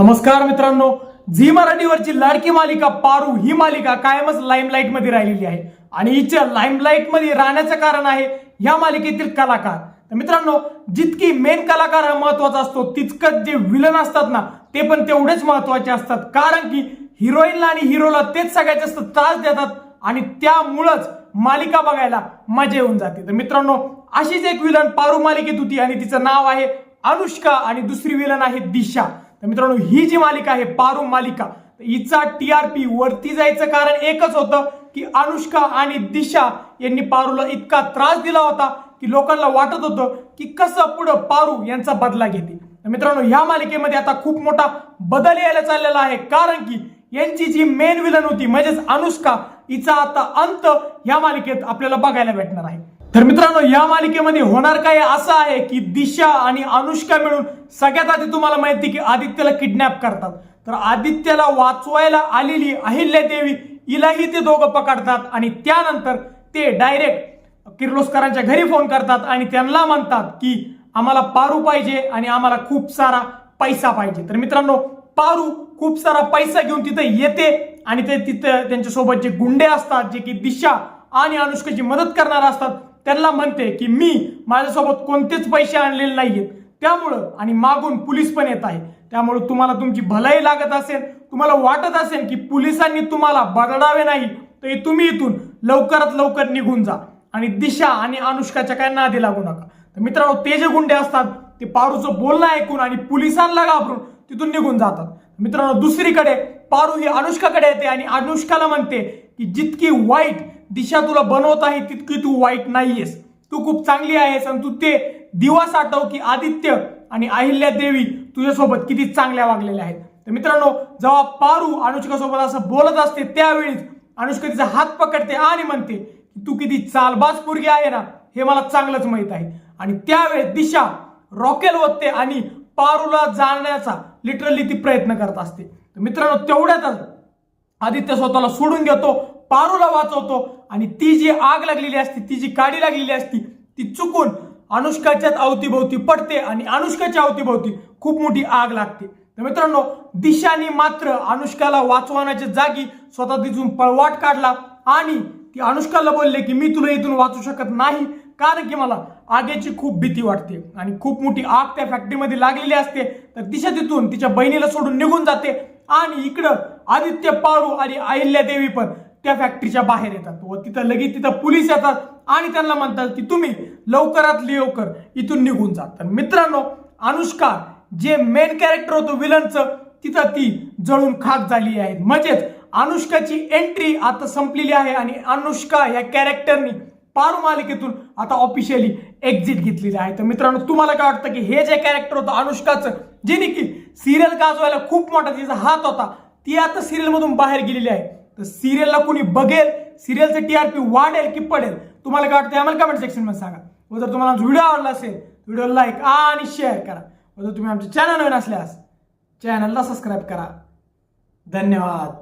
नमस्कार मित्रांनो झी मराठीवरची लाडकी मालिका पारू ही मालिका कायमच लाईमलाईटमध्ये राहिलेली आहे. आणि हिच्या लाईमलाईटमध्ये राहण्याचं कारण आहे या मालिकेतील कलाकार. तर मित्रांनो जितकी मेन कलाकार हा महत्त्वाचा असतो तितकंच जे विलन असतात ना ते पण तेवढेच महत्त्वाचे असतात. कारण की हिरोईनला आणि हिरोला तेच सगळ्यात जास्त त्रास देतात आणि त्यामुळंच मालिका बघायला मजा येऊन जाते. तर मित्रांनो अशीच एक विलन पारू मालिकेत होती आणि तिचं नाव आहे अनुष्का आणि दुसरी विलन आहे दिशा. तर मित्रांनो ही जी मालिका आहे पारू मालिका हिचा टी आर पी वरती जायचं कारण एकच होतं की अनुष्का आणि दिशा यांनी पारूला इतका त्रास दिला होता की लोकांना वाटत होतं की कसं पुढं पारू यांचा बदला घेते तर मित्रांनो ह्या मालिकेमध्ये आता खूप मोठा बदल यायला चाललेला आहे कारण की यांची जी मेन विलन होती म्हणजेच अनुष्का हिचा आता अंत या मालिकेत आपल्याला बघायला भेटणार आहे. तर मित्रांनो या मालिकेमध्ये होणार काय असं आहे की दिशा आणि अनुष्का मिळून सगळ्यात आधी तुम्हाला माहिती की आदित्यला किडनॅप करतात. तर आदित्यला वाचवायला आलेली अहिल्या देवी हिलाही ते दोघं पकडतात आणि त्यानंतर ते डायरेक्ट किर्लोस्करांच्या घरी फोन करतात आणि त्यांना म्हणतात की आम्हाला पारू पाहिजे आणि आम्हाला खूप सारा पैसा पाहिजे. तर मित्रांनो पारू खूप सारा पैसा घेऊन तिथे येते आणि ते तिथं त्यांच्यासोबत जे गुंडे असतात जे की दिशा आणि अनुष्काची मदत करणार असतात त्यांना म्हणते की मी माझ्यासोबत कोणतेच पैसे आणलेले नाहीयेत. त्यामुळं आणि मागून पोलीस पण येत आहे. त्यामुळे तुम्हाला तुमची भलाई लागत असेल तुम्हाला वाटत असेल की पोलिसांनी तुम्हाला बदडावे नाही तर तुम्ही इथून लवकरात लवकर निघून जा. आणि दिशा आणि अनुष्काच्या काय नादी लागू नका. तर मित्रांनो ते जे गुंडे असतात ते पारूचं बोलणं ऐकून आणि पोलिसांना घाबरून तिथून निघून जातात. मित्रांनो दुसरीकडे पारू ही अनुष्काकडे येते आणि अनुष्काला म्हणते की जितकी वाईट दिशा तुला बनवत आहे तितकी तू वाईट नाहीयेस. तू खूप चांगली आहेस आणि तू ते दिवा साठव की आदित्य आणि अहिल्या देवी तुझ्यासोबत किती चांगल्या वागलेल्या आहेत. तर मित्रांनो जेव्हा पारू अनुष्कासोबत असं बोलत असते त्यावेळीच अनुष्का तिचा हात पकडते आणि म्हणते की तू किती चालबाज पोरगी आहे ना हे मला चांगलंच माहीत आहे. आणि त्यावेळेस दिशा रॉकेल होते आणि पारूला जाण्याचा लिटरली ती प्रयत्न करत असते. तर मित्रांनो तेवढ्यातच आदित्य स्वतःला सोडून घेतो पारूला वाचवतो. आणि ती जी आग लागलेली असती ती जी काडी लागलेली असती ती चुकून अनुष्काच्याच अवतीभोवती पडते आणि अनुष्काच्या अवतीभोवती खूप मोठी आग लागते. तर मित्रांनो दिशाने मात्र अनुष्काला वाचवण्याच्या जागी स्वतः तिथून पळवाट काढला आणि ती अनुष्काला बोलले की मी तुला इथून वाचू शकत नाही कारण की मला आगेची खूप भीती वाटते आणि खूप मोठी आग त्या फॅक्टरीमध्ये लागलेली असते. तर दिशा तिथून तिच्या बहिणीला सोडून निघून जाते आणि इकडं आदित्य पारू आणि अहिल्या देवी पण त्या फॅक्टरीच्या बाहेर येतात. व तिथं लगेच तिथं पोलीस येतात आणि त्यांना म्हणतात की तुम्ही लवकरात लवकर इथून निघून जा. तर मित्रांनो अनुष्का जे मेन कॅरेक्टर होतं विलनचं तिथं ती जळून खाक झाली आहे. म्हणजेच अनुष्काची एंट्री आता संपलेली आहे आणि अनुष्का या कॅरेक्टरनी पारू मालिकेतून आता ऑफिशियली एक्झिट घेतलेली आहे. तर मित्रांनो तुम्हाला काय वाटतं की हे जे कॅरेक्टर होतं अनुष्काचं जेणे की सिरियल गाजवायला खूप मोठा तिचा हात होता ती आता सिरियलमधून बाहेर गेलेली आहे. तर सिरियलला कुणी बघेल सिरियलचं टीआरपी वाढेल की पडेल तुम्हाला काय वाटतं? आम्हाला कमेंट सेक्शनमध्ये सांगा. व जर तुम्हाला व्हिडिओ आवडला असेल व्हिडिओ लाईक आणि शेअर करा. व जर तुम्ही आमच्या चॅनल नवीन असल्यास चॅनलला सबस्क्राईब करा. धन्यवाद.